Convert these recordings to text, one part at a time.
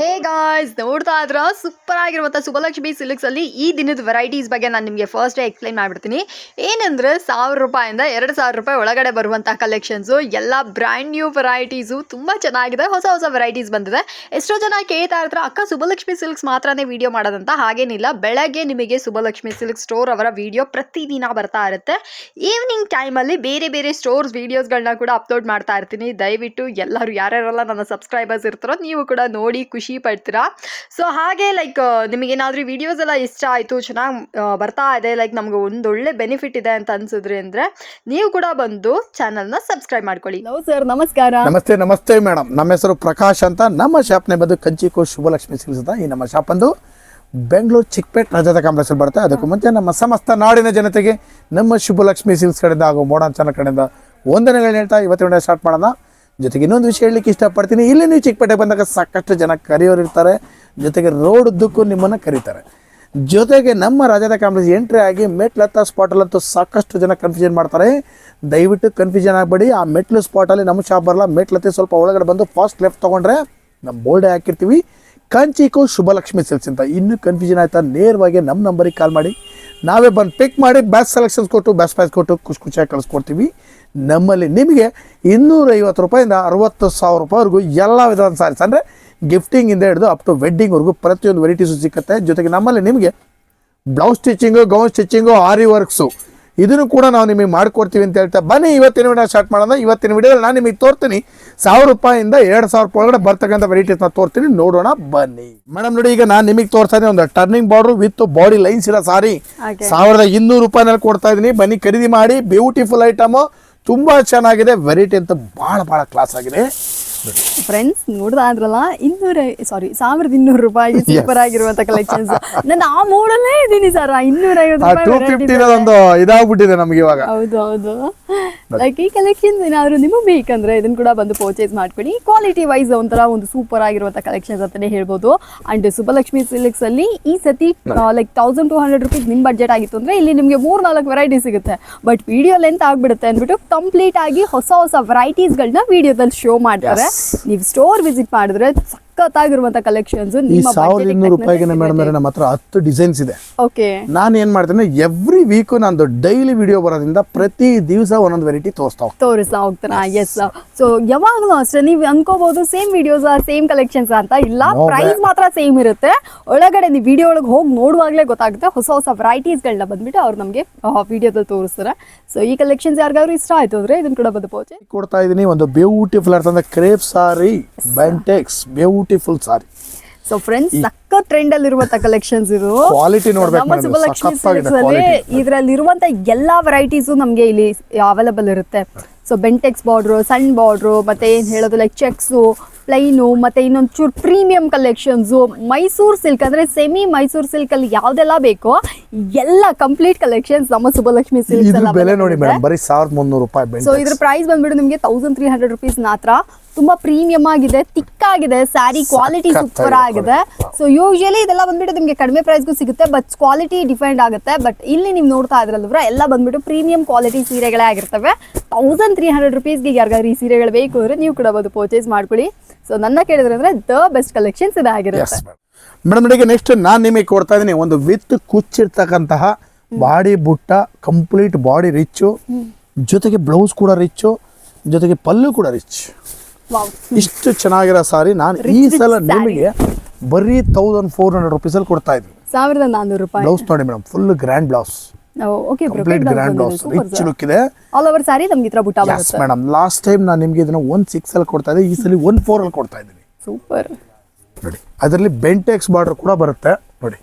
Hey guys ನೋಡ್ತಾ ಇದ್ರ? Super ಆಗಿರುವಂಥ ಸುಬಲಕ್ಷ್ಮಿ ಸಿಲ್ಕ್ಸ್ ಅಲ್ಲಿ ಈ ದಿನದ ವೆರೈಟೀಸ್ ಬಗ್ಗೆ ನಾನು ನಿಮಗೆ ಫಸ್ಟ್ ಡೇ ಎಕ್ಸ್ಪ್ಲೈನ್ ಮಾಡ್ಬಿಡ್ತೀನಿ. ಏನಂದ್ರೆ ಸಾವಿರ ರೂಪಾಯಿಂದ ಎರಡು ಸಾವಿರ ರೂಪಾಯಿ ಒಳಗಡೆ ಬರುವಂಥ ಕಲೆಕ್ಷನ್ಸು ಎಲ್ಲ ಬ್ರ್ಯಾಂಡ್ ನ್ಯೂ ವೆರೈಟೀಸು ತುಂಬ ಚೆನ್ನಾಗಿದೆ. ಹೊಸ ಹೊಸ ವೆರೈಟೀಸ್ ಬಂದಿದೆ. ಎಷ್ಟೋ ಜನ ಕೇಳ್ತಾ ಇರ್ತಾರೆ, ಅಕ್ಕ ಸುಬಲಕ್ಷ್ಮಿ ಸಿಲ್ಕ್ಸ್ ಮಾತ್ರನೇ ವಿಡಿಯೋ ಮಾಡೋದಂತ? ಹಾಗೇನಿಲ್ಲ ಬೆಳಗ್ಗೆ ನಿಮಗೆ ಸುಬಲಕ್ಷ್ಮಿ ಸಿಲ್ಕ್ ಸ್ಟೋರ್ ಅವರ ವಿಡಿಯೋ ಪ್ರತಿದಿನ ಬರ್ತಾ ಇರುತ್ತೆ. ಈವ್ನಿಂಗ್ ಟೈಮಲ್ಲಿ ಬೇರೆ ಬೇರೆ ಸ್ಟೋರ್ಸ್ ವೀಡಿಯೋಸ್ಗಳನ್ನ ಕೂಡ ಅಪ್ಲೋಡ್ ಮಾಡ್ತಾ ಇರ್ತೀನಿ. ದಯವಿಟ್ಟು ಎಲ್ಲರೂ ಯಾರ್ಯಾರೆಲ್ಲ ನನ್ನ ಸಬ್ಸ್ಕ್ರೈಬರ್ಸ್ ಇರ್ತಾರೋ, ನೀವು ಕೂಡ ನೋಡಿ ಖುಷಿ ಪಡ್ತೀರಾ? ಸೊ ಹಾಗೆ ಲೈಕ್ ನಿಮಗೇನಾದ್ರೂ ವಿಡಿಯೋಸ್ ಎಲ್ಲ ಇಷ್ಟ ಆಯಿತು ಚೆನ್ನಾಗಿ ಬರ್ತಾ ಇದೆ ಲೈಕ್ ನಮ್ಗೆ ಒಂದೊಳ್ಳೆ ಬೆನಿಫಿಟ್ ಇದೆ ಅಂತ ಅನ್ಸಿದ್ರಿ ಅಂದರೆ ನೀವು ಕೂಡ ಬಂದು ಚಾನಲ್ನ ಸಬ್ಸ್ಕ್ರೈಬ್ ಮಾಡ್ಕೊಳ್ಳಿ. ಹಲೋ ಸರ್ ನಮಸ್ಕಾರ. ನಮಸ್ತೆ ನಮಸ್ತೆ ಮೇಡಮ್ ನಮ್ಮ ಹೆಸರು ಪ್ರಕಾಶ್ ಅಂತ. ನಮ್ಮ ಶಾಪ್ನೇ ಬಂದು ಕಂಚಿಕೋ ಶುಭಲಕ್ಷ್ಮಿ ಸಿಲ್ಸ್ ಅಂತ ಈ ನಮ್ಮ ಶಾಪ್ ಬಂದು ಬೆಂಗಳೂರು ಚಿಕ್ಕಪೇಟ್ ರಜತ ಕಾಂಪ್ಲೆಕ್ಸಲ್ಲಿ ಬರುತ್ತೆ. ಅದಕ್ಕೂ ಮುಂಚೆ ನಮ್ಮ ಸಮಸ್ತ ನಾಡಿನ ಜನತೆಗೆ ನಮ್ಮ ಶುಭಲಕ್ಷ್ಮಿ ಸಿಲ್ಸ್ ಕಡೆಯಿಂದ ಹಾಗೂ ಮೋಡನ್ ಚಾನಲ್ ಕಡೆಯಿಂದ ವಂದನೆಗಳನ್ನ ಹೇಳ್ತಾ ಇವತ್ತಿನ ಸ್ಟಾರ್ಟ್ ಮಾಡೋಣ. ಜೊತೆಗೆ ಇನ್ನೊಂದು ವಿಷಯ ಹೇಳಲಿಕ್ಕೆ ಇಷ್ಟಪಡ್ತೀನಿ. ಇಲ್ಲಿ ನೀವು ಚಿಕ್ಕಪೇಟೆ ಬಂದಾಗ ಸಾಕಷ್ಟು ಜನ ಕರೆಯೋರು ಇರ್ತಾರೆ. ಜೊತೆಗೆ ರೋಡ್ ಉದ್ದಕ್ಕೂ ನಿಮ್ಮನ್ನು ಕರೀತಾರೆ. ಜೊತೆಗೆ ನಮ್ಮ ರಾಜದ ಕಾಂಪ್ಲೆಕ್ಸ್ ಎಂಟ್ರಿ ಆಗಿ ಮೆಟ್ಲತ್ತ ಸ್ಪಾಟಲ್ಲಂತೂ ಸಾಕಷ್ಟು ಜನ ಕನ್ಫ್ಯೂಷನ್ ಮಾಡ್ತಾರೆ. ದಯವಿಟ್ಟು ಕನ್ಫ್ಯೂಷನ್ ಆಗಬೇಡಿ. ಆ ಮೆಟ್ಲು ಸ್ಪಾಟಲ್ಲಿ ನಮ್ಮ ಶಾಪ್ ಬರಲ್ಲ. ಮೆಟ್ಲತ್ತೆ ಸ್ವಲ್ಪ ಒಳಗಡೆ ಬಂದು ಫಾಸ್ಟ್ ಲೆಫ್ಟ್ ತೊಗೊಂಡ್ರೆ ನಮ್ಮ ಬೋರ್ಡ್ ಹಾಕಿರ್ತೀವಿ. ಕಂಚಿಕೋ ಶುಭಲಕ್ಷ್ಮಿ ಸಿಲ್ಸ್ ಅಂತ. ಇನ್ನೂ ಕನ್ಫ್ಯೂಷನ್ ಆಯ್ತಾ? ನೇರವಾಗಿ ನಮ್ಮ ನಂಬರಿಗೆ ಕಾಲ್ ಮಾಡಿ. ನಾವೇ ಬಂದು ಪಿಕ್ ಮಾಡಿ ಬ್ಯಾಚ್ ಸೆಲೆಕ್ಷನ್ಸ್ ಕೊಟ್ಟು ಬ್ಯಾಚ್ ಪ್ಯಾಚ್ ಕೊಟ್ಟು ಖುಷಿ ಖುಷಿಯಾಗಿ ಕಳಿಸ್ಕೊಡ್ತೀವಿ. ನಮ್ಮಲ್ಲಿ ನಿಮಗೆ ಇನ್ನೂರೈವತ್ತು ರೂಪಾಯಿಂದ ಅರವತ್ತು ಸಾವಿರ ರೂಪಾಯಿವರೆಗೂ ಎಲ್ಲ ವಿಧವಾದ ಸಾರೀಸ್ ಅಂದರೆ ಗಿಫ್ಟಿಂಗಿಂದ ಹಿಡಿದು ಅಪ್ ಟು ವೆಡ್ಡಿಂಗ್ವರೆಗೂ ಪ್ರತಿಯೊಂದು ವೆರೈಟೀಸು ಸಿಗುತ್ತೆ. ಜೊತೆಗೆ ನಮ್ಮಲ್ಲಿ ನಿಮಗೆ blouse stitching gown stitching aari works ಇದನ್ನು ಕೂಡ ನಾವು ನಿಮಗೆ ಮಾಡಿಕೊಡ್ತೀವಿ ಅಂತ ಹೇಳ್ತಾ ಬನ್ನಿ ಇವತ್ತಿನ ವಿಡಿಯೋ ಸ್ಟಾರ್ಟ್ ಮಾಡೋಣ. ಇವತ್ತಿನ ವಿಡಿಯೋದಲ್ಲಿ ನಾನು ನಿಮಗೆ ತೋರ್ತೀನಿ ಸಾವಿರ ರೂಪಾಯಿಂದ ಎರಡು ಸಾವಿರ ರೂಪಾಯಿ ಒಳಗಡೆ ಬರ್ತಕ್ಕಂಥ ವೆರೈಟೀಸ್ನ ತೋರ್ತೀನಿ ನೋಡೋಣ ಬನ್ನಿ. ಮೇಡಮ್ ನೋಡಿ ಈಗ ನಾನು ನಿಮಗೆ ತೋರಿಸ್ತಾ ಇದ್ದೀನಿ ಒಂದು turning border with body lines sari ಸಾರಿ. ಸಾವಿರದ ಇನ್ನೂರು ರೂಪಾಯಿನಲ್ಲಿ ಕೊಡ್ತಾ ಇದ್ದೀನಿ. ಬನ್ನಿ ಖರೀದಿ ಮಾಡಿ ಬ್ಯೂಟಿಫುಲ್ ಐಟಮು ತುಂಬ ಚೆನ್ನಾಗಿದೆ ವೆರೈಟಿ ಅಂತ ಭಾಳ ಭಾಳ ಕ್ಲಾಸ್ ಆಗಿದೆ. ಫ್ರೆಂಡ್ಸ್ ನೋಡ್ತಾ ಅದ್ರಲ್ಲ ಇನ್ನೂರ ಸಾರಿ ಸಾವಿರದ ಇನ್ನೂರು ರೂಪಾಯಿ ಸೂಪರ್ ಆಗಿರುವಂತ ಕಲೆಕ್ಷನ್ಸ್ ನಾನು ಆ ಮೂಡಲ್ಲೇ ಇದ್ದೀನಿ ಸರ್ ಇನ್ನೂರ ಐವತ್ತು ಇದಾಗ್ಬಿಟ್ಟಿದೆ ನಮ್ಗೆ ಇವಾಗ. ಹೌದು ಹೌದು. ಲೈಕ್ ಈ ಕಲೆಕ್ಷನ್ ಏನಾದ್ರು ನಿಮಗೆ ಬೇಕಂದ್ರೆ ಇದನ್ನ ಕೂಡ ಬಂದು ಪರ್ಚೇಸ್ ಮಾಡ್ಕೊಳ್ಳಿ. ಕ್ವಾಲಿಟಿ ವೈಸ್ ಒಂಥರ ಒಂದು ಸೂಪರ್ ಆಗಿರುವಂತ ಕಲೆಕ್ಷನ್ಸ್ ಅಂತಾನೆ ಹೇಳ್ಬೋದು. ಅಂಡ್ ಸುಬ್ಬಲಕ್ಷ್ಮಿ ಸಿಲಿಕ್ಸ್ ಅಲ್ಲಿ ಈ ಸತಿ like thousand two hundred rupees ನಿಮ್ ಬಜೆಟ್ ಆಗಿತ್ತು ಅಂದ್ರೆ ಇಲ್ಲಿ ನಿಮಗೆ ಮೂರ್ ನಾಲ್ಕು ವೆರೈಟಿ ಸಿಗುತ್ತೆ. ಬಟ್ ವಿಡಿಯೋ ಲೆಂತ್ ಆಗ್ಬಿಡುತ್ತೆ ಅಂದ್ಬಿಟ್ಟು ಕಂಪ್ಲೀಟ್ ಆಗಿ ಹೊಸ ಹೊಸ ವೆರೈಟೀಸ್ ಗಳನ್ನ ವಿಡಿಯೋದಲ್ಲಿ ಶೋ ಮಾಡ್ತಾರೆ. ನೀವು ಸ್ಟೋರ್ ವಿಸಿಟ್ ಮಾಡಿದ್ರೆ ಸಖತ್ತಾಗಿರುವಂತ ಕಲೆಕ್ಷನ್ಸ್ ಈ ಸಾವಿರದ ಇನ್ನೂರು ರೂಪಾಯಿಗೆ ಮೇಡಮ್ ನಮ್ಮ ಹತ್ರ ಹತ್ತು ಡಿಸೈನ್ಸ್ ಇದೆ. ಓಕೆ. ನಾನು ಏನ್ ಮಾಡ್ತೇನೆ ಎವ್ರಿ ವೀಕ್ ನಂದು ಡೈಲಿ ವಿಡಿಯೋ ಬರೋದ್ರಿಂದ ಪ್ರತಿ ದಿವಸ ಒಂದೊಂದು ವೆರೈಟಿ ತೋರಿಸ್ತಾ ಹೋಗ್ತೀನಿ. ತೋರಿಸ್ತಾ ಹೋಗ್ತಾರ? ಎಸ್ ಸೊ ಯಾವಾಗಲೂ ಅಷ್ಟೇ ನೀವು ಅನ್ಕೋಬಹುದು ಸೇಮ್ ವಿಡಿಯೋಸ್ ಸೇಮ್ ಕಲೆಕ್ಷನ್ಸ್ ಅಂತ. ಇಲ್ಲ ಪ್ರೈಸ್ ಮಾತ್ರ ಸೇಮ್ ಇರುತ್ತೆ. ಒಳಗಡೆ ನೀವು ವಿಡಿಯೋ ಒಳಗೆ ಹೋಗಿ ನೋಡುವಾಗಲೇ ಗೊತ್ತಾಗುತ್ತೆ. ಹೊಸ ಹೊಸ ವೆರೈಟೀಸ್ಗಳನ್ನ ಬಂದ್ಬಿಟ್ಟು ಅವ್ರು ನಮಗೆ ವಿಡಿಯೋದಲ್ಲಿ ತೋರಿಸ್ತಾರೆ. ಸೊ ಈ ಕಲೆಕ್ಷನ್ಸ್ ಯಾರಿಗಾದ್ರು ಇಷ್ಟ ಆಯ್ತು ಅಂದ್ರೆ ಇದನ್ನ ಕೂಡ ಬಂದು ಪೋಚೆ ಕೊಡ್ತಾ ಇದೀನಿ ಒಂದು ಬ್ಯೂಟಿಫುಲ್ ಅಂತ crepe sari Bentex beautiful sari. So friends ಸಕ್ಕ trend ಅಲ್ಲಿ ಇರುವಂತ ಕಲೆಕ್ಷನ್ಸ್ ಇದು. ಕ್ವಾಲಿಟಿ ನೋಡ್ಬೇಕು ನಮ್ಮ ಸುಬ್ಬಲಕ್ಷ್ಮಿ. ಇದ್ರಲ್ಲಿ ಇರುವಂತ ಎಲ್ಲಾ ವೆರೈಟೀಸ್ ನಮಗೆ ಇಲ್ಲಿ ಅವೈಲಬಲ್ ಇರುತ್ತೆ. ಸೊ ಬೆಂಟೆಕ್ಸ್ ಬಾರ್ಡ್ರು ಸಣ್ಣ ಬಾರ್ಡ್ರು ಮತ್ತೆ ಏನ್ ಹೇಳೋದು ಲೈಕ್ ಚೆಕ್ಸು ಪ್ಲೈನು ಮತ್ತೆ ಇನ್ನೊಂದು ಚೂರು ಪ್ರೀಮಿಯಂ ಕಲೆಕ್ಷನ್ಸು ಮೈಸೂರು ಸಿಲ್ಕ್ ಅಂದ್ರೆ ಸೆಮಿ ಮೈಸೂರು ಸಿಲ್ಕ್ ಅಲ್ಲಿ ಯಾವ್ದೆಲ್ಲ ಬೇಕೋ ಎಲ್ಲ ಕಂಪ್ಲೀಟ್ ಕಲೆಕ್ಷನ್ಸ್ ನಮ್ಮ ಸುಬ್ಬಲಕ್ಷ್ಮಿ ಸಿಲ್ಕ್ ಬೆಲೆ ನೋಡಿ ಮೇಡಮ್ ಬರೀ ಸಾವಿರದ ಮುನ್ನೂರು ರೂಪಾಯಿ ಸೊ ಇದ್ರ ಪ್ರೈಸ್ ಬಂದ್ಬಿಟ್ಟು ನಿಮಗೆ ತೌಸಂಡ್ ತ್ರೀ ಹಂಡ್ರೆಡ್ ರುಪೀಸ್ ಮಾತ್ರ. ತುಂಬಾ ಪ್ರೀಮಿಯಂ ಆಗಿದೆ ತಿಕ್ ಆಗಿದೆ ಸ್ಯಾರಿ ಕ್ವಾಲಿಟಿ ಸೂಪರ್ ಆಗಿದೆ. ಸೊ ಯೂಶಲಿ ಇದೆಲ್ಲ ಬಂದ್ಬಿಟ್ಟು ನಿಮಗೆ ಕಡಿಮೆ ಪ್ರೈಸ್ಗೂ ಸಿಗುತ್ತೆ ಬಟ್ ಕ್ವಾಲಿಟಿ ಡಿಫೆಂಡ್ ಆಗುತ್ತೆ. ಬಟ್ ಇಲ್ಲಿ ನೀವು ನೋಡ್ತಾ ಇದ್ರಲ್ವ ಎಲ್ಲ ಬಂದ್ಬಿಟ್ಟು ಪ್ರೀಮಿಯಂ ಕ್ವಾಲಿಟಿ ಸೀರೆಗಳೇ ಆಗಿರ್ತವೆ. ತೌಸಂಡ್ ತ್ರೀ ಹಂಡ್ರೆಡ್ ರುಪೀಸ್ಗೆ ಯಾರಿಗಾದ್ರು ಈ ಸೀರೆಗಳು ಬೇಕು ಅಂದ್ರೆ ನೀವು ಕೂಡ ಬಂದು ಪರ್ಚೇಸ್ ಮಾಡ್ಕೊಳ್ಳಿ. ಸೊ ನನ್ನ ಕೇಳಿದ್ರೆ ಅಂದ್ರೆ ದ ಬೆಸ್ಟ್ ಕಲೆಕ್ಷನ್ಸ್ ಇದೆ ಇದಾಗಿರುತ್ತೆ ಮೇಡಮ್ ನೋಡಿ ನೆಕ್ಸ್ಟ್ ನಾನು ನಿಮಗೆ ಕೊಡ್ತಾ ಇದ್ದೀನಿ ಒಂದು ವಿತ್ ಕುಚ್ಚಿರ್ತಕ್ಕಂತಹ ಬಾಡಿ ಬುಟ್ಟ ಕಂಪ್ಲೀಟ್ ಬಾಡಿ ರಿಚ್ಚು ಜೊತೆಗೆ ಬ್ಲೌಸ್ ಕೂಡ ರಿಚ್ಚು ಜೊತೆಗೆ ಪಲ್ಲು ಕೂಡ ರಿಚ್ ಇಷ್ಟು ಚೆನ್ನಾಗಿರೋ ಸಾರಿ ನಾನು ಈ ಸಲ. ನಿಮಗೆ ಬರೀ ತೌಸಂಡ್ ಫೋರ್ ಹಂಡ್ರೆಡ್ ರುಪೀಸಲ್ಲಿ ಕೊಡ್ತಾ ಇದ್ವಿ ಸಾವಿರದ ನಾನ್ನೂರು ರೂಪಾಯಿ. ಬ್ಲೌಸ್ ನೋಡಿ madam full grand blouse okay complete grand blouse rich look ಇದೆ. ಆಲ್ ಓವರ್ ಸಾರಿ ನಮ್ಗೆ ಇತ್ರ ತರ ಬುಟ್ಟ ಬರುತ್ತೆ. ಮೇಡಮ್ ಲಾಸ್ಟ್ ಟೈಮ್ ನಾನು ನಿಮಗೆ ಇದನ್ನ ಒನ್ ಸಿಕ್ಸ್ ಅಲ್ಲಿ ಕೊಡ್ತಾ ಇದ್ದೆ ಈ ಸಲ ಒನ್ ಫೋರ್ ಅಲ್ಲಿ ಕೊಡ್ತಾ ಇದ್ದೀನಿ. ಸೂಪರ್ ನೋಡಿ ಅದರಲ್ಲಿ ಬೆಂಟೆಕ್ಸ್ ಬಾರ್ಡರ್ ಕೂಡ ಬರುತ್ತೆ. ನೋಡಿ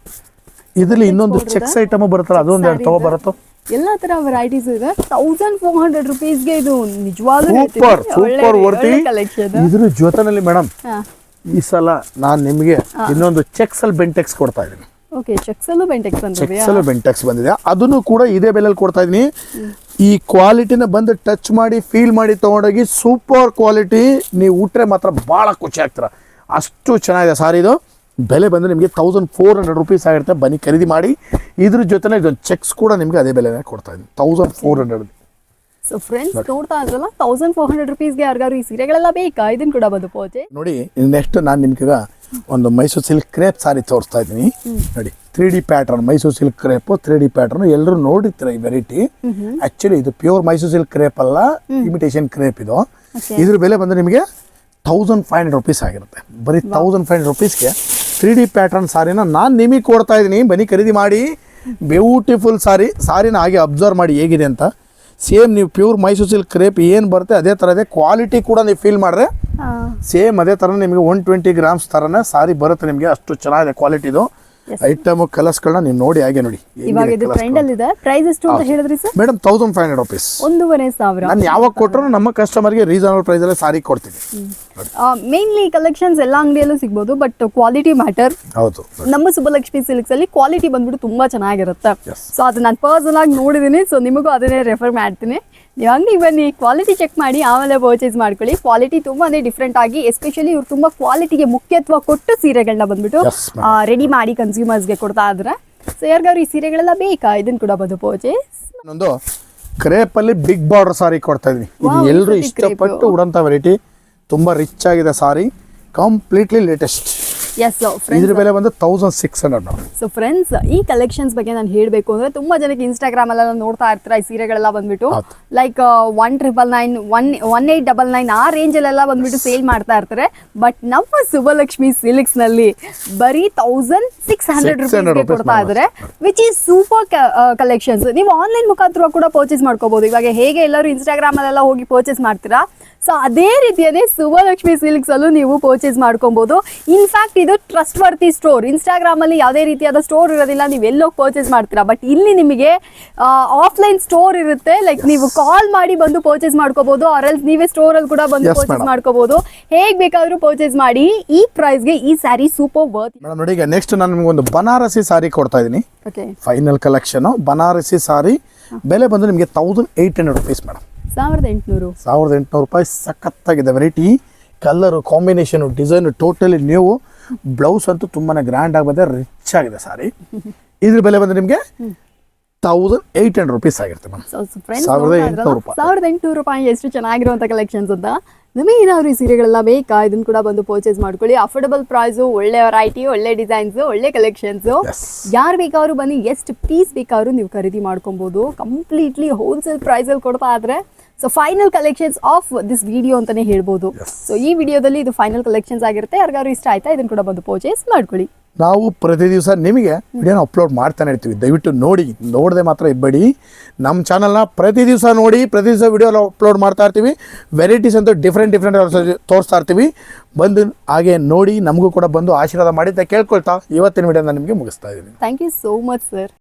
ಇದರಲ್ಲಿ ಇನ್ನೊಂದು ಚೆಕ್ಸ್ ಐಟಮ್ ಬರುತ್ತಲ್ಲ ಅದೊಂದು ಎರಡು ತಗೋ ಬರುತ್ತೋ? ಎಲ್ಲಾ ತರ ವೆರೈಟೀಸ್ ಇದೆ. ತೌಸಂಡ್ ಫೋರ್ ಹಂಡ್ರೆಡ್ ರುಪೀಸ್ಗೆ ಇದು ನಿಜವಾಗ್ಲೂ ಸೂಪರ್ ಸೂಪರ್ ವರ್ತಿ ಇದ್ರ ಜೊತೆನಲ್ಲಿ ಮೇಡಮ್ ಈ ಸಲ ನಾನು ನಿಮಗೆ ಇನ್ನೊಂದು ಚೆಕ್ಸ್ ಅಲ್ಲಿ ಬೆಂಟೆಕ್ಸ್ ಕೊಡ್ತಾ ಇದ್ದೀನಿ. ಓಕೆ ಬೆಂಟೆಕ್ಸ್ ಬೆಂಟೆಕ್ಸ್ ಬಂದಿದೆ. ಅದನ್ನು ಕೂಡ ಇದೇ ಬೆಲೆಯಲ್ಲಿ ಕೊಡ್ತಾ ಇದ್ದೀನಿ. ಈ ಕ್ವಾಲಿಟಿನ ಬಂದು ಟಚ್ ಮಾಡಿ ಫೀಲ್ ಮಾಡಿ ತಗೊಂಡೋಗಿ ಸೂಪರ್ ಕ್ವಾಲಿಟಿ ನೀವು ಉಟ್ರೆ ಮಾತ್ರ ಭಾಳ ಖುಷಿ ಆಗ್ತೀರ. ಅಷ್ಟು ಚೆನ್ನಾಗಿದೆ ಸಾರಿ ಇದು. ಬೆಲೆ ಬಂದು ನಿಮಗೆ ತೌಸಂಡ್ ಫೋರ್ ಹಂಡ್ರೆಡ್ ರುಪೀಸ್ ಆಗಿರುತ್ತೆ. ಬನ್ನಿ ಖರೀದಿ ಮಾಡಿ. ಇದ್ರ ಜೊತೆನೇ ಇದೊಂದು ಚೆಕ್ಸ್ ಕೂಡ ನಿಮಗೆ ಅದೇ ಬೆಲೆನೇ ಕೊಡ್ತಾ ಇದ್ದೀನಿ. Thousand four hundred so friends ನೋಡ್ತಾ ಇದ್ರಲ್ಲ ತೌಸಂಡ್ ಫೋರ್ ಹಂಡ್ರೆಡ್ ರುಪೀಸ್ಗೆ ಯಾರಿಗಾರು ಈ ಸೀರೆಗಳೆಲ್ಲ ಬೇಕಾ? ಇದನ್ನು ಕೂಡ ಬಂದು ಪೋಚೆ ನೋಡಿ ನೆಕ್ಸ್ಟ್ ನಾನು ನಿಮ್ಗೆ ಒಂದು ಮೈಸೂರು ಸಿಲ್ಕ್ ಕ್ರೇಪ್ ಸಾರಿ ತೋರಿಸ್ತಾ ಇದ್ದೀನಿ. ನೋಡಿ three D pattern Mysore silk crepe three D pattern ಎಲ್ಲರೂ ನೋಡಿರ್ತೀರ ಈ ವೆರೈಟಿ ಆ್ಯಕ್ಚುಲಿ ಇದು ಪ್ಯೂರ್ ಮೈಸೂರು ಸಿಲ್ಕ್ ಕ್ರೇಪ್ ಅಲ್ಲ ಇಮಿಟೇಷನ್ ಕ್ರೇಪ್ ಇದು. ಇದ್ರ ಬೆಲೆ ಬಂದು ನಿಮಗೆ ತೌಸಂಡ್ ಫೈವ್ ಹಂಡ್ರೆಡ್ ರುಪೀಸ್ ಆಗಿರುತ್ತೆ. ಬರೀ ತೌಸಂಡ್ ಫೈವ್ ಹಂಡ್ರೆಡ್ ರುಪೀಸ್ಗೆ ತ್ರೀ ಡಿ ಪ್ಯಾಟರ್ನ್ ಸಾರಿನ ನಾನು ನಿಮಗೆ ಕೊಡ್ತಾ ಇದ್ದೀನಿ ಬನ್ನಿ ಖರೀದಿ ಮಾಡಿ. ಬ್ಯೂಟಿಫುಲ್ ಸಾರಿ. ಸಾರಿನ ಹಾಗೆ ಅಬ್ಸರ್ವ್ ಮಾಡಿ ಹೇಗಿದೆ ಅಂತ. ಸೇಮ್ ನೀವು ಪ್ಯೂರ್ ಮೈಸೂರು ಸಿಲ್ಕ್ ಕ್ರೇಪ್ ಏನು ಬರುತ್ತೆ ಅದೇ ಥರದೇ ಕ್ವಾಲಿಟಿ ಕೂಡ ನೀವು ಫೀಲ್ ಮಾಡಿದ್ರೆ ಸೇಮ್ ಅದೇ ಥರ ನಿಮಗೆ ಒನ್ ಟ್ವೆಂಟಿ ಗ್ರಾಮ್ಸ್ ಥರನೇ ಸಾರಿ ಬರುತ್ತೆ ನಿಮಗೆ. ಅಷ್ಟು ಚೆನ್ನಾಗಿದೆ ಕ್ವಾಲಿಟಿದು ಐಟಮ್ ಕಲರ್ಸ್ಗಳನ್ನ ನೀವು ನೋಡಿ ಹಾಗೆ ನೋಡಿ. ಇವಾಗ ಇದು ಟ್ರೆಂಡ್ ಅಲ್ಲಿ ಇದೆ. ಪ್ರೈಸ್ ಎಷ್ಟು ಅಂತ ಹೇಳಿದ್ರಿ sir madam thousand five hundred rupees ಒಂದೂವರೆ ಸಾವಿರ. ನಾನು ಯಾವಾಗ ಕೊಟ್ಟರು ನಮ್ಮ ಕಸ್ಟಮರ್ಗೆ ರೀಸನಬಲ್ ಪ್ರೈಸ್ ಅಲ್ಲಿ ಸಾರಿ ಕೊಡ್ತೀನಿ. ಮೇನ್ಲಿ ಕಲೆಕ್ಷನ್ಸ್ ಎಲ್ಲ ಅಂಗಡಿಯಲ್ಲೂ ಸಿಗ್ಬೋದು ಬಟ್ ಕ್ವಾಲಿಟಿ ಮ್ಯಾಟರ್ ಹೌದು. ನಮ್ಮ ಸುಬಲಕ್ಷ್ಮಿ ಸಿಲ್ಕ್ಸ್ ಅಲ್ಲಿ ಕ್ವಾಲಿಟಿ ಬಂದ್ಬಿಟ್ಟು ತುಂಬಾ ಚೆನ್ನಾಗಿರುತ್ತೆ. ಸೊ ಅದು ನಾನು ಪರ್ಸನಲ್ ಆಗಿ ನೋಡಿದ್ದೀನಿ ಸೊ ನಿಮಗೂ ಅದನ್ನೇ ರೆಫರ್ ಮಾಡ್ತೀನಿ. ನೀವು ಅಂಗಡಿಗೆ ಬನ್ನಿ ಕ್ವಾಲಿಟಿ ಚೆಕ್ ಮಾಡಿ ಆಮೇಲೆ ಪರ್ಚೇಸ್ ಮಾಡ್ಕೊಳ್ಳಿ. ಕ್ವಾಲಿಟಿ ತುಂಬಾನೇ ಡಿಫ್ರೆಂಟ್ ಆಗಿ ಎಸ್ಪೆಷಲಿ ಇವ್ರು ತುಂಬಾ ಕ್ವಾಲಿಟಿಗೆ ಮುಖ್ಯತ್ವ ಕೊಟ್ಟು ಸೀರೆಗಳನ್ನ ಬಂದ್ಬಿಟ್ಟು ರೆಡಿ ಮಾಡಿ ಕನ್ಸ್ಯೂಮರ್ಸ್ಗೆ ಕೊಡ್ತಾ ಇದ್ರೆ. ಸೊ ಯಾರಿಗಾದ್ರು ಈ ಸೀರೆಗಳೆಲ್ಲ ಬೇಕಾ? ಇದನ್ನ ಕೂಡ ಬಂದು ಪರ್ಚೇಸ್ ಕ್ರೇಪ್ ಕ್ರೇಪಲ್ಲಿ ಬಿಗ್ ಬಾರ್ಡರ್ ಸಾರಿ ಕೊಡ್ತಾ ಇದೀನಿ ಇದು ಎಲ್ಲರೂ. ಇಷ್ಟಪಟ್ಟು ಉಡಂತ ವೆರೈಟಿ ತುಂಬಾ ರಿಚ್ ಆಗಿದೆ ಸಾರಿ ಕಂಪ್ಲೀಟ್ಲಿ ಲೇಟೆಸ್ಟ್ ಎಸ್ ಇದ್ರ ಬೆಲೆ ಬಂದು thousand six hundred so friends ಈ ಕಲೆಕ್ಷನ್ಸ್ ಬಗ್ಗೆ ನಾನು ಹೇಳಬೇಕು ಅಂದ್ರೆ ತುಂಬಾ ಜನಕ್ಕೆ ಇನ್ಸ್ಟಾಗ್ರಾಮ್ ಅಲ್ಲೆಲ್ಲ ನೋಡ್ತಾ ಇರ್ತೀರ ಈ ಸೀರೆಗಳೆಲ್ಲ ಬಂದ್ಬಿಟ್ಟು? Like one triple nine one one eight double nine ಆ ರೇಂಜಲ್ಲೆಲ್ಲ ಬಂದ್ಬಿಟ್ಟು ಸೇಲ್ ಮಾಡ್ತಾ ಇರ್ತಾರೆ. ಬಟ್ ನಮ್ಮ ಸುಬಲಕ್ಷ್ಮಿ ಸಿಲಿಕ್ಸ್ನಲ್ಲಿ ಬರೀ ತೌಸಂಡ್ ಸಿಕ್ಸ್ ಹಂಡ್ರೆಡ್ 600 ರುಪೀಸ್ಗೆ rupees ಕೊಡ್ತಾ ಇದ್ರೆ ಇದ್ದಾರೆ ವಿಚ್ ಈಸ್ ಸೂಪರ್ ಕಲೆಕ್ಷನ್ಸ್ ನೀವು ಆನ್ಲೈನ್ ಮುಖಾಂತರ ಕೂಡ ಪರ್ಚೇಸ್ ಮಾಡ್ಕೋಬಹುದು ಇವಾಗ ಹೇಗೆ ಎಲ್ಲರೂ ಇನ್ಸ್ಟಾಗ್ರಾಮ್ ಅಲ್ಲೆಲ್ಲ ಹೋಗಿ ಪರ್ಚೇಸ್ ಮಾಡ್ತೀರಾ? ಸೊ ಅದೇ ರೀತಿಯೇ ಸುವಲಕ್ಷ್ಮಿ ಸಿಲ್ಕ್ಸ್ ಅಲ್ಲೂ ನೀವು ಪರ್ಚೇಸ್ ಮಾಡ್ಕೊಬಹುದು ಇನ್ಫ್ಯಾಕ್ಟ್ ಇದು ಟ್ರಸ್ಟ್ ವರ್ತಿ ಸ್ಟೋರ್ ಇನ್ಸ್ಟಾಗ್ರಾಮ್ ಅಲ್ಲಿ ಯಾವುದೇ ರೀತಿಯಾದ ಸ್ಟೋರ್ ಇರೋದಿಲ್ಲ. ನೀವು ಎಲ್ಲೋಗಿ ಪರ್ಚೇಸ್ ಮಾಡ್ತೀರಾ. ಬಟ್ ಇಲ್ಲಿ ನಿಮಗೆ ಆಫ್ಲೈನ್ ಸ್ಟೋರ್ ಇರುತ್ತೆ. ಲೈಕ್ ನೀವು ಕಾಲ್ ಮಾಡಿ ಬಂದು ಪರ್ಚೇಸ್ ಮಾಡ್ಕೋಬಹುದು ಆರ್ಎಲ್ಸ್ ನೀವೇ ಸ್ಟೋರ್ ಅಲ್ಲಿ ಕೂಡ ಬಂದು ಪರ್ಚೇಸ್. ಮಾಡ್ಕೋಬಹುದು ಹೇಗ್ ಬೇಕಾದ್ರೂ ಪರ್ಚೇಸ್ ಮಾಡಿ. ಈ ಪ್ರೈಸ್ಗೆ ಈ ಸ್ಯಾರಿ ಸೂಪರ್ ವರ್ತ್ ಮೇಡಮ್ ನೋಡಿ ಈಗ ನೆಕ್ಸ್ಟ್ ನಾನು ನಿಮ್ಗೆ ಒಂದು ಬನಾರಸಿ ಸಾರಿ ಕೊಡ್ತಾ ಇದ್ದೀನಿ okay final collection Banarasi sari ಬೆಲೆ ಬಂದು ನಿಮಗೆ thousand eight hundred rupees madam ಸಾವಿರದ ಎಂಟುನೂರು. ಸಾವಿರದ ಎಂಟುನೂರು ರೂಪಾಯಿ ಸಖತ್ತಾಗಿದೆ. Variety colour combination design totally ನೀವು ಬ್ಲೌಸ್ ಅಂತೂ ತುಂಬಾ ಗ್ರ್ಯಾಂಡ್ ಆಗಿ ಬಂದೆ ರಿಚ್ ಆಗಿದೆ ಸಾರಿ ಇದ್ರ ಬೆಲೆ ಬಂದು ನಿಮಗೆ ತೌಸಂಡ್ ಏಯ್ಟ್ ಹಂಡ್ರೆಡ್ ರುಪೀಸ್ ಆಗಿರುತ್ತೆ ಮೇಡಮ್. ಫ್ರೆಂಡ್ಸ್ ಸಾವಿರದ ಎಂಟುನೂರು ರೂಪಾಯಿ. ಸಾವಿರದ ಎಂಟುನೂರು ರೂಪಾಯಿ ಎಷ್ಟು ಚೆನ್ನಾಗಿರುವಂಥ ಕಲೆಕ್ಷನ್ಸ್ ಅಂತ. ನಿಮಗೆ ಏನಾದ್ರು ಈ ಸೀರೆಗಳೆಲ್ಲ ಬೇಕಾ? ಇದನ್ನು ಕೂಡ ಬಂದು ಪರ್ಚೇಸ್ ಮಾಡ್ಕೊಳ್ಳಿ. ಅಫೋರ್ಡಬಲ್ ಪ್ರೈಸು ಒಳ್ಳೆ ವೆರೈಟಿ ಒಳ್ಳೆ ಡಿಸೈನ್ಸ್ ಒಳ್ಳೆ ಕಲೆಕ್ಷನ್ಸ್. ಯಾರು ಬೇಕಾದ್ರೂ ಬನ್ನಿ ಎಷ್ಟು ಪೀಸ್ ಬೇಕಾದ್ರೂ ನೀವು ಖರೀದಿ ಮಾಡ್ಕೊಬೋದು. ಕಂಪ್ಲೀಟ್ಲಿ ಹೋಲ್ಸೇಲ್ ಪ್ರೈಸಲ್ಲಿ ಕೊಡ್ತಾ ಇದ್ರೆ so final collections of this video ಅಂತಾನೆ ಹೇಳ್ಬೋದು. ಸೊ ಈ ವಿಡಿಯೋದಲ್ಲಿ ಇದು ಫೈನಲ್ ಕಲೆಕ್ಷನ್ಸ್ ಆಗಿರುತ್ತೆ. ಯಾರಿಗಾದ್ರು ಇಷ್ಟ ಆಯ್ತಾ? ಇದನ್ನು ಕೂಡ ಬಂದು ಪರ್ಚೇಸ್ ಮಾಡ್ಕೊಳ್ಳಿ. ನಾವು ಪ್ರತಿ ದಿವಸ ನಿಮಗೆ ವಿಡಿಯೋನ ಅಪ್ಲೋಡ್ ಮಾಡ್ತಾನೆ ಇರ್ತೀವಿ. ದಯವಿಟ್ಟು ನೋಡಿ ನೋಡದೆ ಮಾತ್ರ ಇಬ್ಬಡಿ ನಮ್ಮ ಚಾನಲ್ನ ಪ್ರತಿ ದಿವಸ ನೋಡಿ ಪ್ರತಿ ದಿವಸ ವಿಡಿಯೋ ಅಪ್ಲೋಡ್ ಮಾಡ್ತಾ ಇರ್ತೀವಿ. ವೆರೈಟೀಸ್ ಅಂತೂ ಡಿಫ್ರೆಂಟ್ ಡಿಫ್ರೆಂಟ್ ತೋರಿಸ್ತಾ ಇರ್ತೀವಿ. ಬಂದು ಹಾಗೆ ನೋಡಿ ನಮಗೂ ಕೂಡ ಬಂದು ಆಶೀರ್ವಾದ ಮಾಡಿ ಅಂತ ಕೇಳ್ಕೊಳ್ತಾ ಇವತ್ತಿನ ವಿಡಿಯೋನ ನಿಮಗೆ ಮುಗಿಸ್ತಾ ಇದ್ದೀನಿ. Thank you so much sir